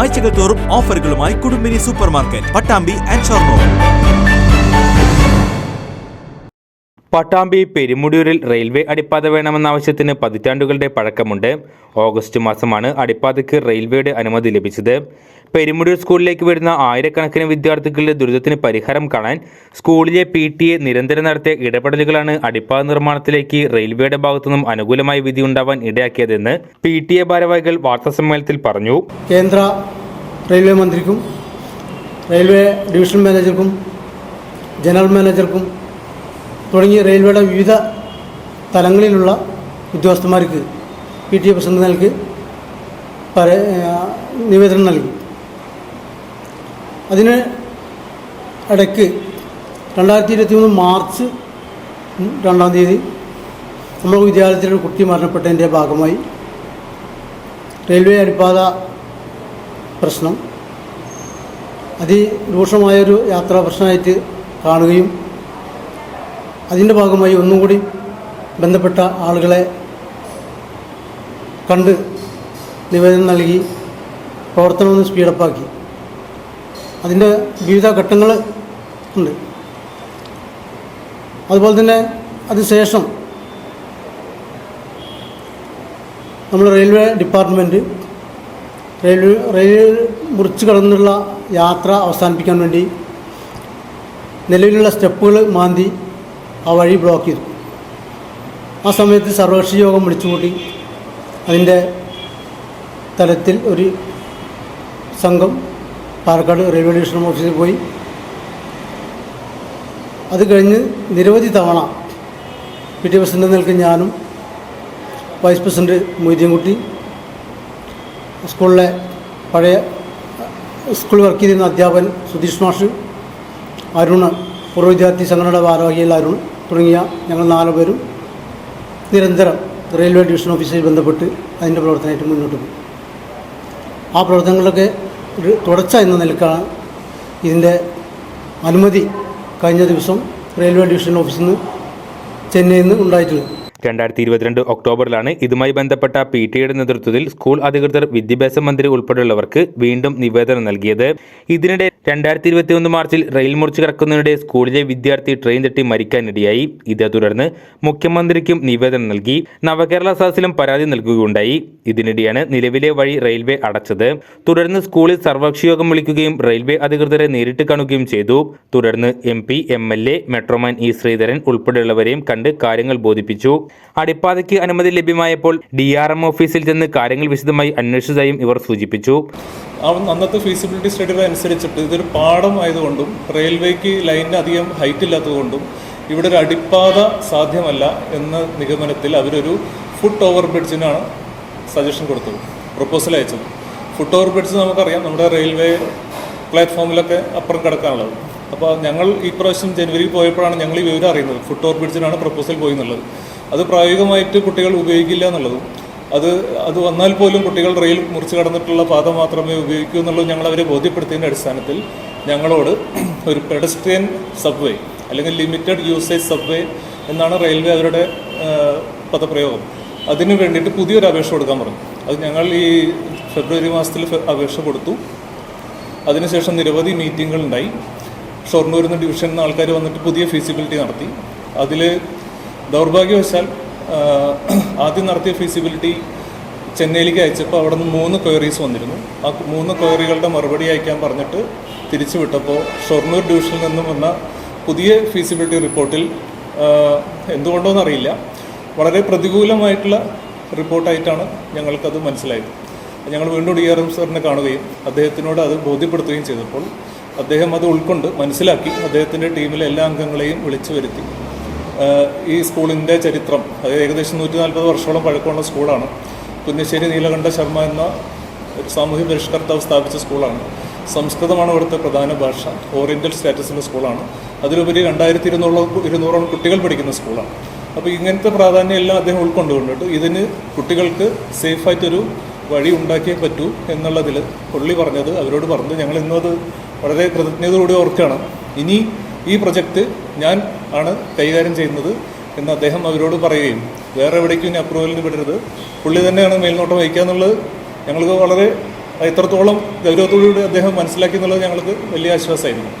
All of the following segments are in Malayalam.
ആഴ്ചകൾ തോറും ഓഫറുകളുമായി Kudumbini super market Pattambi and Shoranur. Pattambi പെരുമുടിയൂരിൽ railway അടിപ്പാത വേണമെന്ന ആവശ്യത്തിന് പതിറ്റാണ്ടുകളുടെ പഴക്കമുണ്ട്. ഓഗസ്റ്റ് മാസമാണ് അടിപ്പാതയ്ക്ക് റെയിൽവേയുടെ അനുമതി ലഭിച്ചത്. പെരുമുടിയൂർ സ്കൂളിലേക്ക് വരുന്ന ആയിരക്കണക്കിന് വിദ്യാർത്ഥികളുടെ ദുരിതത്തിന് പരിഹാരം കാണാൻ സ്കൂളിലെ പി ടി എ നിരന്തരം നടത്തിയ ഇടപെടലുകളാണ് അടിപ്പാത നിർമ്മാണത്തിലേക്ക് റെയിൽവേയുടെ ഭാഗത്തുനിന്നും അനുകൂലമായ വിധി ഉണ്ടാവാൻ ഇടയാക്കിയതെന്ന് പി ടി എ ഭാരവാഹികൾ വാർത്താസമ്മേളനത്തിൽ പറഞ്ഞു. കേന്ദ്ര റെയിൽവേ മന്ത്രിക്കും റെയിൽവേ ഡിവിഷൻ മാനേജർക്കും ജനറൽ മാനേജർക്കും തുടങ്ങിയ റെയിൽവേയുടെ വിവിധ തലങ്ങളിലുള്ള ഉദ്യോഗസ്ഥന്മാർക്ക് പി ടി എ പ്രസിഡന്റ് നൽകി നിവേദനം നൽകി. അതിന് ഇടയ്ക്ക് രണ്ടായിരത്തി ഇരുപത്തി മൂന്ന് മാർച്ച് രണ്ടാം തീയതി നമ്മുടെ വിദ്യാലയത്തിലൊരു കുട്ടി മരണപ്പെട്ടതിന്റെ ഭാഗമായി റെയിൽവേ അനുപാത പ്രശ്നം അതിരൂക്ഷമായൊരു യാത്രാ പ്രശ്നമായിട്ട് കാണുകയും അതിന്റെ ഭാഗമായി ഒന്നും കൂടി ബന്ധപ്പെട്ട ആളുകളെ കണ്ട് നിവേദനം നൽകി പ്രവർത്തനം ഒന്ന് സ്പീഡപ്പാക്കി അതിന്റെ വിവിധ ഘട്ടങ്ങൾ ഉണ്ട്. അതുപോലെ തന്നെ അതിനുശേഷം നമ്മൾ റെയിൽവേ ഡിപ്പാർട്ട്മെന്റ് റെയിൽവേ റെയിൽ മുറിച്ച് കടന്നുള്ള യാത്ര അവസാനിപ്പിക്കാൻ വേണ്ടി നിലവിലുള്ള സ്റ്റെപ്പുകൾ മാന്തി ആ വഴി ബ്ലോക്ക് ചെയ്തു. ആ സമയത്ത് സർവകക്ഷി യോഗം വിളിച്ചുകൂട്ടി. അതിന്റെ തലത്തിൽ ഒരു സംഘം പാലക്കാട് റെയിൽവേ ഡിവിഷൻ ഓഫീസിൽ പോയി. അത് കഴിഞ്ഞ് നിരവധി തവണ പി ടി പ്രസിഡന്റ് നിൽക്കുന്ന ഞാനും വൈസ് പ്രസിഡന്റ് മൊയ്തീൻകുട്ടി സ്കൂളിലെ പഴയ സ്കൂൾ വർക്ക് ചെയ്തിരുന്ന അധ്യാപകൻ സുധീഷ് മാഷ് അരുൺ പൂർവ വിദ്യാർത്ഥി സംഘടനയുടെ ഭാരവാഹികൾ അരുൺ തുടങ്ങിയ ഞങ്ങൾ നാല് പേരും നിരന്തരം റെയിൽവേ ഡിവിഷൻ ഓഫീസിൽ ബന്ധപ്പെട്ട് അതിന്റെ പ്രവർത്തനമായിട്ട് മുന്നോട്ട് പോകും ആ പ്രവർത്തനങ്ങളൊക്കെ ഒരു തുടർച്ച എന്ന നിലക്കാണ് ഇതിന്റെ അനുമതി കഴിഞ്ഞ ദിവസം റെയിൽവേ ഡിവിഷൻ ഓഫീസിൽ നിന്ന് ചെന്നൈയിൽ നിന്ന് ഉണ്ടായിട്ടുള്ളത്. രണ്ടായിരത്തി ഇരുപത്തിരണ്ട് ഒക്ടോബറിലാണ് ഇതുമായി ബന്ധപ്പെട്ട പി ടിയുടെ നേതൃത്വത്തിൽ സ്കൂൾ അധികൃതർ വിദ്യാഭ്യാസ മന്ത്രി ഉൾപ്പെടെയുള്ളവർക്ക് വീണ്ടും നിവേദനം നൽകിയത്. ഇതിനിടെ രണ്ടായിരത്തി ഇരുപത്തിയൊന്ന് മാർച്ചിൽ റെയിൽ മുറിച്ച് കിടക്കുന്നതിനിടെ സ്കൂളിലെ വിദ്യാർത്ഥി ട്രെയിൻ തട്ടി മരിക്കാനിടയായി. ഇതേ തുടർന്ന് മുഖ്യമന്ത്രിക്കും നിവേദനം നൽകി. നവകേരള സദസ്സിലും പരാതി നൽകുകയുണ്ടായി. ഇതിനിടെയാണ് നിലവിലെ വഴി റെയിൽവേ അടച്ചത്. തുടർന്ന് സ്കൂളിൽ സർവകക്ഷി യോഗം വിളിക്കുകയും റെയിൽവേ അധികൃതരെ നേരിട്ട് കാണുകയും ചെയ്തു. തുടർന്ന് M P M L A metroman E Sreedharan ഉൾപ്പെടെയുള്ളവരെയും കണ്ട് കാര്യങ്ങൾ ബോധിപ്പിച്ചു. അടിപ്പാതയ്ക്ക് അനുമതി ലഭ്യമായപ്പോൾ ഡി ആർ എം ഓഫീസിൽ ചെന്ന് കാര്യങ്ങൾ വിശദമായി അന്വേഷിച്ചതായും ഇവർ സൂചിപ്പിച്ചു. അന്നത്തെ ഫീസിബിലിറ്റി സ്റ്റഡികൾ അനുസരിച്ചിട്ട് ഇതൊരു പാടം ആയതുകൊണ്ടും റെയിൽവേക്ക് ലൈനിന് അധികം ഹൈറ്റ് ഇല്ലാത്തതുകൊണ്ടും ഇവിടെ ഒരു അടിപ്പാത സാധ്യമല്ല എന്ന നിഗമനത്തിൽ അവരൊരു ഫുട് ഓവർ ബ്രിഡ്ജിനാണ് സജഷൻ കൊടുത്തത് പ്രപ്പോസൽ അയച്ചത്. ഫുട് ഓവർ ബ്രിഡ്ജ് നമുക്കറിയാം നമ്മുടെ റെയിൽവേ പ്ലാറ്റ്ഫോമിലൊക്കെ അപ്പുറം കിടക്കാനുള്ളത്. അപ്പോൾ ഞങ്ങൾ ഈ പ്രാവശ്യം ജനുവരിയിൽ പോയപ്പോഴാണ് ഞങ്ങൾ ഈ വിവരം അറിയുന്നത്. ഫുട് ഓവർ ബ്രിഡ്ജിനാണ് പ്രപ്പോസൽ പോയി എന്നുള്ളത്. അത് പ്രായോഗികമായിട്ട് കുട്ടികൾ ഉപയോഗിക്കില്ല എന്നുള്ളതും അത് അത് വന്നാൽ പോലും കുട്ടികൾ റെയിൽ മുറിച്ച് കടന്നിട്ടുള്ള പാത മാത്രമേ ഉപയോഗിക്കൂ എന്നുള്ളത് ഞങ്ങൾ അവരെ ബോധ്യപ്പെടുത്തിയതിന്റെ അടിസ്ഥാനത്തിൽ ഞങ്ങളോട് ഒരു പെഡസ്ട്രിയൻ സബ്വേ അല്ലെങ്കിൽ ലിമിറ്റഡ് യൂസേജ് സബ്വേ എന്നാണ് റെയിൽവേ അവരുടെ പദപ്രയോഗം. അതിന് വേണ്ടിയിട്ട് പുതിയൊരു അപേക്ഷ കൊടുക്കാൻ പറഞ്ഞു. അത് ഞങ്ങൾ ഈ ഫെബ്രുവരി മാസത്തിൽ അപേക്ഷ കൊടുത്തു. അതിനുശേഷം നിരവധി മീറ്റിങ്ങുകൾ ഉണ്ടായി. ഷൊർണൂരിൽ നിന്ന് ഡിവിഷനിൽ നിന്ന് ആൾക്കാർ വന്നിട്ട് പുതിയ ഫീസിബിലിറ്റി നടത്തി. അതിൽ ദൗർഭാഗ്യവശാൽ ആദ്യം നടത്തിയ ഫീസിബിലിറ്റി ചെന്നൈയിലേക്ക് അയച്ചപ്പോൾ അവിടെ നിന്ന് മൂന്ന് ക്വയറീസ് വന്നിരുന്നു. ആ മൂന്ന് ക്വയറികളുടെ മറുപടി അയക്കാൻ പറഞ്ഞിട്ട് തിരിച്ചു വിട്ടപ്പോൾ ഷൊർണൂർ ഡിവിഷനിൽ നിന്നും വന്ന പുതിയ ഫീസിബിലിറ്റി റിപ്പോർട്ടിൽ എന്തുകൊണ്ടോ എന്തുകൊണ്ടോന്നറിയില്ല വളരെ പ്രതികൂലമായിട്ടുള്ള റിപ്പോർട്ടായിട്ടാണ് ഞങ്ങൾക്കത് മനസ്സിലായത്. ഞങ്ങൾ വീണ്ടും ഡി ആർ എം സാറിനെ കാണുകയും അദ്ദേഹത്തിനോട് അത് ബോധ്യപ്പെടുത്തുകയും ചെയ്തപ്പോൾ അദ്ദേഹം അത് ഉൾക്കൊണ്ട് മനസ്സിലാക്കി അദ്ദേഹത്തിന്റെ ടീമിലെ എല്ലാ അംഗങ്ങളെയും വിളിച്ചു വരുത്തി. ഈ സ്കൂളിന്റെ ചരിത്രം അത് ഏകദേശം നൂറ്റി നാൽപ്പത് വർഷത്തോളം പഴക്കമുള്ള സ്കൂളാണ്. കുന്നശ്ശേരി നീലകണ്ഠ ശർമ്മ എന്ന ഒരു സാമൂഹ്യ പരിഷ്കർത്താവ് സ്ഥാപിച്ച സ്കൂളാണ്. സംസ്കൃതമാണ് ഇവിടുത്തെ പ്രധാന ഭാഷ ഓറിയന്റൽ സ്റ്റാറ്റസിന്റെ സ്കൂളാണ്. അതിലുപരി രണ്ടായിരത്തി ഇരുന്നൂറോളം ഇരുന്നൂറോളം കുട്ടികൾ പഠിക്കുന്ന സ്കൂളാണ്. അപ്പോൾ ഇങ്ങനത്തെ പ്രാധാന്യം എല്ലാം അദ്ദേഹം ഉൾക്കൊണ്ടുകൊണ്ടിട്ട് ഇതിന് കുട്ടികൾക്ക് സേഫായിട്ടൊരു വഴി ഉണ്ടാക്കിയേ പറ്റൂ എന്നുള്ളതിൽ പുള്ളി പറഞ്ഞത് അവരോട് പറഞ്ഞു. ഞങ്ങൾ ഇന്നത് വളരെ കൃതജ്ഞതയോടെ ഓർക്കുകയാണ്. ഇനി ഈ പ്രൊജക്റ്റ് ഞാൻ ആണ് കൈകാര്യം ചെയ്യുന്നത് എന്ന് അദ്ദേഹം അവരോട് പറയുകയും വേറെ എവിടേക്കും ഇനി അപ്രൂവലിന് വിടരുത്. പുള്ളി തന്നെയാണ് മേൽനോട്ടം വഹിക്കുക എന്നുള്ളത് ഞങ്ങൾക്ക് വളരെ എത്രത്തോളം ഗൗരവത്തോടുകൂടി അദ്ദേഹം മനസ്സിലാക്കി എന്നുള്ളത് ഞങ്ങൾക്ക് വലിയ ആശ്വാസമായിരുന്നു.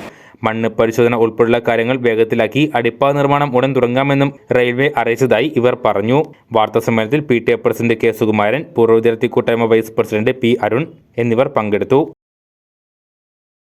മണ്ണ് പരിശോധന ഉൾപ്പെടെയുള്ള കാര്യങ്ങൾ വേഗത്തിലാക്കി അടിപ്പാത നിർമ്മാണം ഉടൻ തുടങ്ങാമെന്നും റെയിൽവേ അറിയിച്ചതായി ഇവർ പറഞ്ഞു. വാർത്താ സമ്മേളനത്തിൽ P T A president K Sukumaran പൂർവ വിദ്യാർത്ഥി കൂട്ടായ്മ വൈസ് പ്രസിഡന്റ് പി അരുൺ എന്നിവർ പങ്കെടുത്തു.